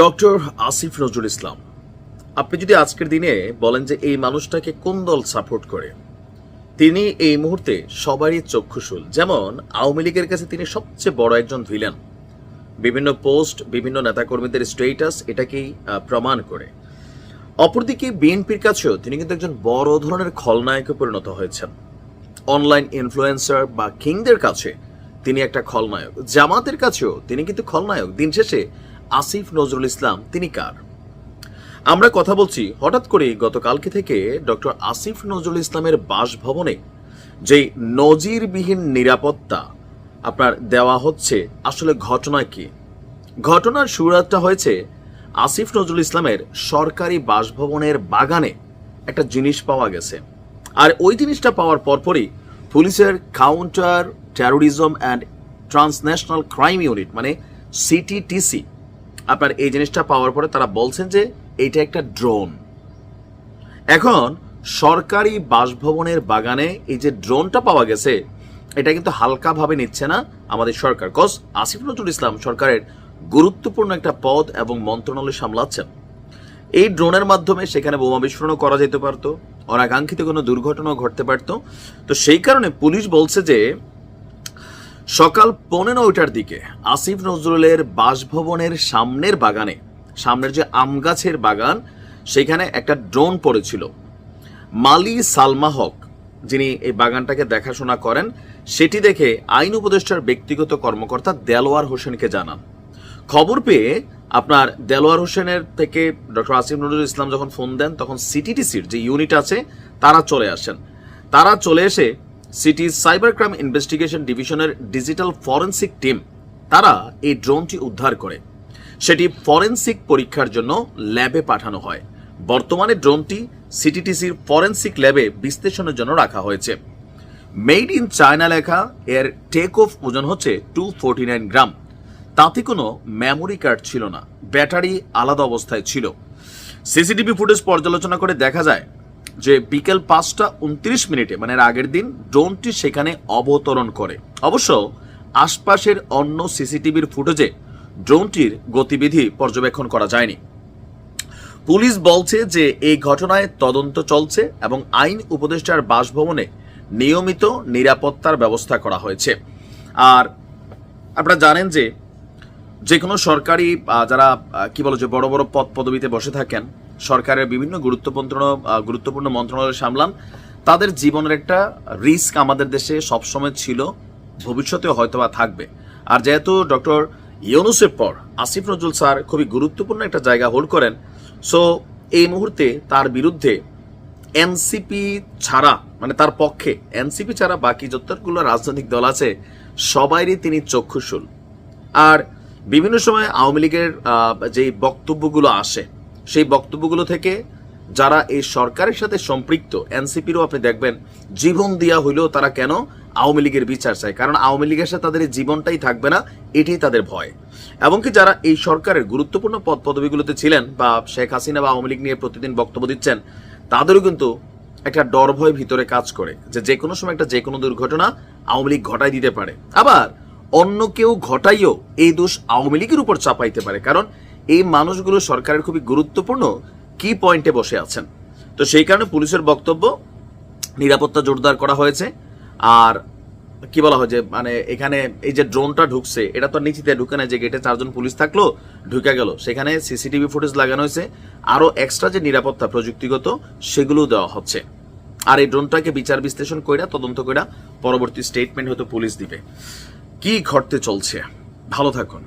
Doctor Asif Nazrul ইসলাম, আপনি যদি আজকের দিনে বলেন যে এই মানুষটাকে কোন দল সাপোর্ট করে, তিনি এই মুহূর্তে সবারই চক্ষুশুল। যেমন আওয়ামী লীগের কাছে তিনি সবচেয়ে বড় একজন ভিলেন। বিভিন্ন পোস্ট, বিভিন্ন নেতাকর্মীদের স্টেটাস এটাকেই প্রমাণ করে। অপরদিকে বিএনপির কাছেও তিনি কিন্তু একজন বড় ধরনের খলনায়কে পরিণত হয়েছেন। অনলাইন ইনফ্লুয়েন্সার বা কিংদের কাছে তিনি একটা খলনায়ক। জামাতের কাছেও তিনি কিন্তু খলনায়ক। দিন শেষে আসিফ নজরুল ইসলাম, তিনি কার? আমরা কথা বলছি হঠাৎ করে গতকালকে থেকে ডক্টর আসিফ নজরুল ইসলামের বাসভবনে যে নজিরবিহীন নিরাপত্তা আপনার দেওয়া হচ্ছে, আসলে ঘটনা কি? ঘটনার শুরুয়াতটা হয়েছে আসিফ নজরুল ইসলামের সরকারি বাসভবনের বাগানে একটা জিনিস পাওয়া গেছে। আর ওই জিনিসটা পাওয়ার পরপরই পুলিশের counter terrorism and transnational crime unit মানে সিটিটিসি আপনার এই জিনিসটা পাওয়ার পরে তারা বলছেন যে এটা একটা ড্রোন এখন সরকারি বাসভবনের বাগানে এই যে ড্রোনটা পাওয়া গেছে, এটা কিন্তু হালকাভাবে নিচ্ছে না আমাদের সরকার। কজ আসিফ নজরুল ইসলাম সরকারের গুরুত্বপূর্ণ একটা পদ এবং মন্ত্রণালয় সামলাচ্ছেন। এই ড্রোনের মাধ্যমে সেখানে বোমা বিস্ফোরণও করা যেতে পারতো, অনাকাঙ্ক্ষিত কোনো দুর্ঘটনাও ঘটতে পারতো। তো সেই কারণে পুলিশ বলছে যে সকাল পনেরোটার দিকে আসিফ নজরুলের বাসভবনের সামনের বাগানে, সামনের যে আম গাছের বাগান, সেখানে একটা ড্রোন পড়েছিল। মালি সালমা হক, যিনি এই বাগানটাকে দেখাশোনা করেন, সেটি দেখে আইন উপদেষ্টার ব্যক্তিগত কর্মকর্তা দেলোয়ার হোসেনকে জানান। খবর পেয়ে আপনার দেলোয়ার হোসেনের থেকে ডক্টর আসিফ নজরুল ইসলাম যখন ফোন দেন, তখন সিটিটিসির যে ইউনিট আছে, তারা চলে আসেন। তারা চলে এসে সিটি সাইবার ক্রাইম ইনভেস্টিগেশন ডিভিশনের ডিজিটাল ফরেন্সিক টিম, তারা এই ড্রোনটি উদ্ধার করে। সেটি ফরেন্সিক পরীক্ষার জন্য ল্যাবে পাঠানো হয়। বর্তমানে ড্রোনটি সিটিটিসির ফরেন্সিক ল্যাবে বিশ্লেষণের জন্য রাখা হয়েছে। মেড ইন চায়না লেখা, এর টেক অফ ওজন হচ্ছে টু ফোরটি নাইন গ্রাম। তাতে কোনো মেমোরি কার্ড ছিল না। ব্যাটারি আলাদা অবস্থায় ছিল। সিসিটিভি ফুটেজ পর্যালোচনা করে দেখা যায় যে বিকেল পাঁচটা উনত্রিশ মিনিটে মানে আগের দিন, ড্রোনটি সেখানে অবতরণ করে। অবশ্য, আশপাশের অন্য সিসিটিভির ফুটেজে ড্রোনটির গতিবিধি পর্যবেক্ষণ করা যায়নি। পুলিশ বলছে যে এই ঘটনায় তদন্ত চলছে এবং আইন উপদেষ্টার বাসভবনে নিয়মিত নিরাপত্তার ব্যবস্থা করা হয়েছে। আর আপনারা জানেন যে যে কোনো সরকারি যারা কি বলো যে বড় বড় পদ পদবিতে বসে থাকেন সরকারের বিভিন্ন গুরুত্বপূর্ণ গুরুত্বপূর্ণ মন্ত্রণালয় সামলান। তাদের জীবনের একটা রিস্ক আমাদের দেশে সবসময় ছিল, ভবিষ্যতেও হয়তোবা থাকবে। আর যেহেতু ডক্টর ইউনুসের পর আসিফ নজরুল স্যার খুবই গুরুত্বপূর্ণ একটা জায়গা হোল্ড করেন, সো এই মুহূর্তে তার বিরুদ্ধে এনসিপি ছাড়া মানে তার পক্ষে এনসিপি ছাড়া বাকি যতগুলো রাজনৈতিক দল আছে, সবাইরই তিনি চক্ষুশুল। আর বিভিন্ন সময় আওয়ামী লীগের যে বক্তব্যগুলো আসে সেই বক্তব্যগুলো থেকে যারা এই সরকারের সাথে সম্পৃক্ত, এনসিপিরও আপনি দেখবেন, জীবন দিয়া হইলেও তারা কেন আওয়ামী লীগের বিচার চায়? কারণ আওয়ামী লীগের সাথে তাদের জীবনটাই থাকবে না, এটাই তাদের ভয়। এমনকি যারা এই সরকারের গুরুত্বপূর্ণ পদ পদবিগুলোতে ছিলেন বা শেখ হাসিনা বা আওয়ামী লীগ নিয়ে প্রতিদিন বক্তব্য দিচ্ছেন, তাদেরও কিন্তু একটা ডর ভয় ভিতরে কাজ করে যে যে কোনো সময় একটা যে কোনো দুর্ঘটনা আওয়ামী লীগ ঘটাই দিতে পারে। আবার অন্য কেউ ঘটাইও এই দোষ আওয়ামী লীগের উপর চাপাইতে পারে। কারণ এই মানুষগুলো সরকারের খুবই গুরুত্বপূর্ণ কি পয়েন্টে বসে আছেন। তো সেই কারণে পুলিশের বক্তব্য নিরাপত্তা জোরদার করা হয়েছে। আর কি বলা হয় যে মানে এখানে এই যে ড্রোনটা ঢুকছে, এটা তো নিচিতে ঢুকে না যে গেটে চারজন পুলিশ থাকল, ঢুকে গেল। সেখানে সিসিটিভি ফুটেজ লাগানো হয়েছে। আরও এক্সট্রা যে নিরাপত্তা প্রযুক্তিগত সেগুলো দেওয়া হচ্ছে। আর এই ড্রোনটাকে বিচার বিশ্লেষণ কইরা, তদন্ত কইরা পরবর্তী স্টেটমেন্ট হয়তো পুলিশ দিবে। কি ঘটতে চলছে? ভালো থাকুন।